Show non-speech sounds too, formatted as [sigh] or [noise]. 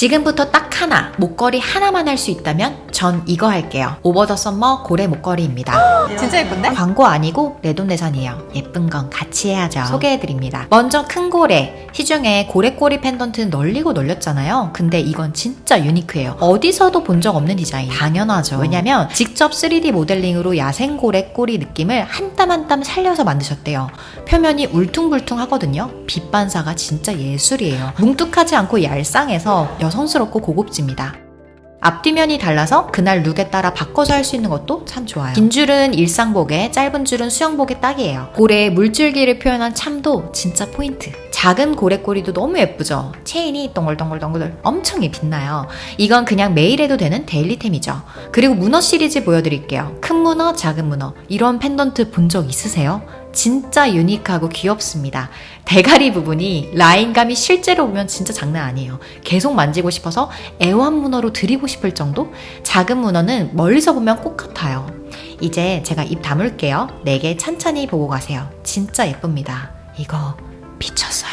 지금부터 딱 하나, 목걸이 하나만 할 수 있다면 전 이거 할게요. 오버 더 썸머 고래 목걸이입니다. [gasps] 진짜 예쁜데? 광고 아니고 내돈내산이에요. 예쁜 건 같이 해야죠. 소개해드립니다. 먼저 큰 고래. 시중에 고래꼬리 펜던트는 널리고 널렸잖아요. 근데 이건 진짜 유니크해요. 어디서도 본 적 없는 디자인. 당연하죠. 왜냐면 직접 3D 모델링으로 야생 고래 꼬리 느낌을 한 땀 한 땀 살려서 만드셨대요. 표면이 울퉁불퉁하거든요. 빛 반사가 진짜 예술이에요. 뭉툭하지 않고 얄쌍해서 여성스럽고 고급집니다. 앞뒤면이 달라서 그날 룩에 따라 바꿔서 할 수 있는 것도 참 좋아요. 긴 줄은 일상복에, 짧은 줄은 수영복에 딱이에요. 고래의 물줄기를 표현한 참도 진짜 포인트. 작은 고래꼬리도 너무 예쁘죠? 체인이 동글동글동글 엄청 빛나요. 이건 그냥 매일 해도 되는 데일리템이죠. 그리고 문어 시리즈 보여드릴게요. 큰 문어, 작은 문어. 이런 펜던트 본 적 있으세요? 진짜 유니크하고 귀엽습니다. 대가리 부분이 라인감이 실제로 보면 진짜 장난 아니에요. 계속 만지고 싶어서 애완 문어로 드리고 싶을 정도? 작은 문어는 멀리서 보면 꼭 같아요. 이제 제가 입 다물게요. 4개 찬찬히 보고 가세요. 진짜 예쁩니다. 이거 미쳤어요.